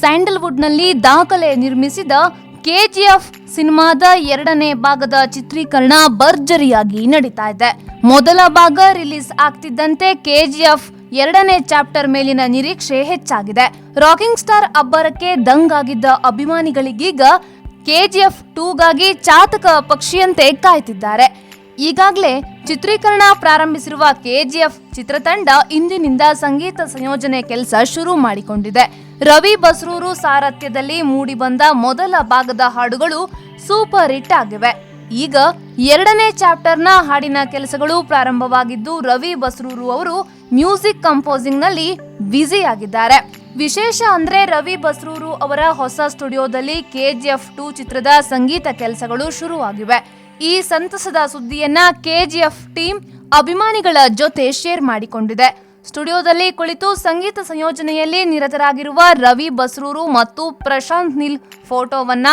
ಸ್ಯಾಂಡಲ್ವುಡ್ನಲ್ಲಿ ದಾಖಲೆ ನಿರ್ಮಿಸಿದ ಕೆಜಿಎಫ್ ಸಿನಿಮಾದ ಎರಡನೇ ಭಾಗದ ಚಿತ್ರೀಕರಣ ಭರ್ಜರಿಯಾಗಿ ನಡೀತಾ ಇದೆ. ಮೊದಲ ಭಾಗ ರಿಲೀಸ್ ಆಗ್ತಿದ್ದಂತೆ ಕೆಜಿಎಫ್ ಎರಡನೇ ಚಾಪ್ಟರ್ ಮೇಲಿನ ನಿರೀಕ್ಷೆ ಹೆಚ್ಚಾಗಿದೆ. ರಾಕಿಂಗ್ ಸ್ಟಾರ್ ಅಬ್ಬರಕ್ಕೆ ದಂಗಾಗಿದ್ದ ಅಭಿಮಾನಿಗಳಿಗೀಗ ಕೆಜಿಎಫ್ ಟೂಗಾಗಿ ಚಾತಕ ಪಕ್ಷಿಯಂತೆ ಕಾಯ್ತಿದ್ದಾರೆ. ಈಗಾಗಲೇ ಚಿತ್ರೀಕರಣ ಪ್ರಾರಂಭಿಸಿರುವ ಕೆಜಿಎಫ್ ಚಿತ್ರತಂಡ ಇಂದಿನಿಂದ ಸಂಗೀತ ಸಂಯೋಜನೆ ಕೆಲಸ ಶುರು ಮಾಡಿಕೊಂಡಿದೆ. ರವಿ ಬಸ್ರೂರು ಸಾರಥ್ಯದಲ್ಲಿ ಮೂಡಿಬಂದ ಮೊದಲ ಭಾಗದ ಹಾಡುಗಳು ಸೂಪರ್ ಹಿಟ್ ಆಗಿವೆ. ಈಗ ಎರಡನೇ ಚಾಪ್ಟರ್ನ ಹಾಡಿನ ಕೆಲಸಗಳು ಪ್ರಾರಂಭವಾಗಿದ್ದು, ರವಿ ಬಸ್ರೂರು ಅವರು ಮ್ಯೂಸಿಕ್ ಕಂಪೋಸಿಂಗ್ನಲ್ಲಿ ಬ್ಯುಸಿ ಆಗಿದ್ದಾರೆ. ವಿಶೇಷ ಅಂದ್ರೆ ರವಿ ಬಸ್ರೂರು ಅವರ ಹೊಸ ಸ್ಟುಡಿಯೋದಲ್ಲಿ ಕೆಜಿಎಫ್ ಟು ಚಿತ್ರದ ಸಂಗೀತ ಕೆಲಸಗಳು ಶುರುವಾಗಿವೆ. ಈ ಸಂತಸದ ಸುದ್ದಿಯನ್ನ ಕೆಜಿಎಫ್ ಟೀಮ್ ಅಭಿಮಾನಿಗಳ ಜೊತೆ ಶೇರ್ ಮಾಡಿಕೊಂಡಿದೆ. ಸ್ಟುಡಿಯೋದಲ್ಲಿ ಕುಳಿತು ಸಂಗೀತ ಸಂಯೋಜನೆಯಲ್ಲಿ ನಿರತರಾಗಿರುವ ರವಿ ಬಸ್ರೂರು ಮತ್ತು ಪ್ರಶಾಂತ್ ನಿಲ್ ಫೋಟೋವನ್ನ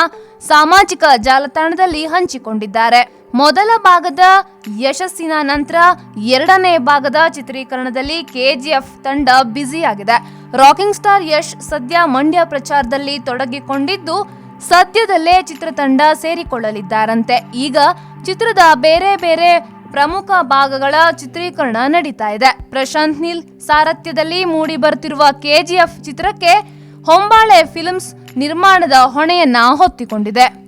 ಸಾಮಾಜಿಕ ಜಾಲತಾಣದಲ್ಲಿ ಹಂಚಿಕೊಂಡಿದ್ದಾರೆ. ಮೊದಲ ಭಾಗದ ಯಶಸ್ಸಿನ ನಂತರ ಎರಡನೇ ಭಾಗದ ಚಿತ್ರೀಕರಣದಲ್ಲಿ ಕೆಜಿಎಫ್ ತಂಡ ಬ್ಯುಸಿಯಾಗಿದೆ. ರಾಕಿಂಗ್ ಸ್ಟಾರ್ ಯಶ್ ಸದ್ಯ ಮಂಡ್ಯ ಪ್ರಚಾರದಲ್ಲಿ ತೊಡಗಿಕೊಂಡಿದ್ದು ಸದ್ಯದಲ್ಲೇ ಚಿತ್ರತಂಡ ಸೇರಿಕೊಳ್ಳಲಿದ್ದಾರಂತೆ. ಈಗ ಚಿತ್ರದ ಬೇರೆ ಬೇರೆ ಪ್ರಮುಖ ಭಾಗಗಳ ಚಿತ್ರೀಕರಣ ನಡೀತಾ ಇದೆ. ಪ್ರಶಾಂತ್ ನೀಲ್ ಸಾರಥ್ಯದಲ್ಲಿ ಮೂಡಿ ಬರ್ತಿರುವ ಕೆಜಿಎಫ್ ಚಿತ್ರಕ್ಕೆ ಹೊಂಬಾಳೆ ಫಿಲ್ಮ್ಸ್ ನಿರ್ಮಾಣದ ಹೊಣೆಯನ್ನ ಹೊತ್ತಿಕೊಂಡಿದೆ.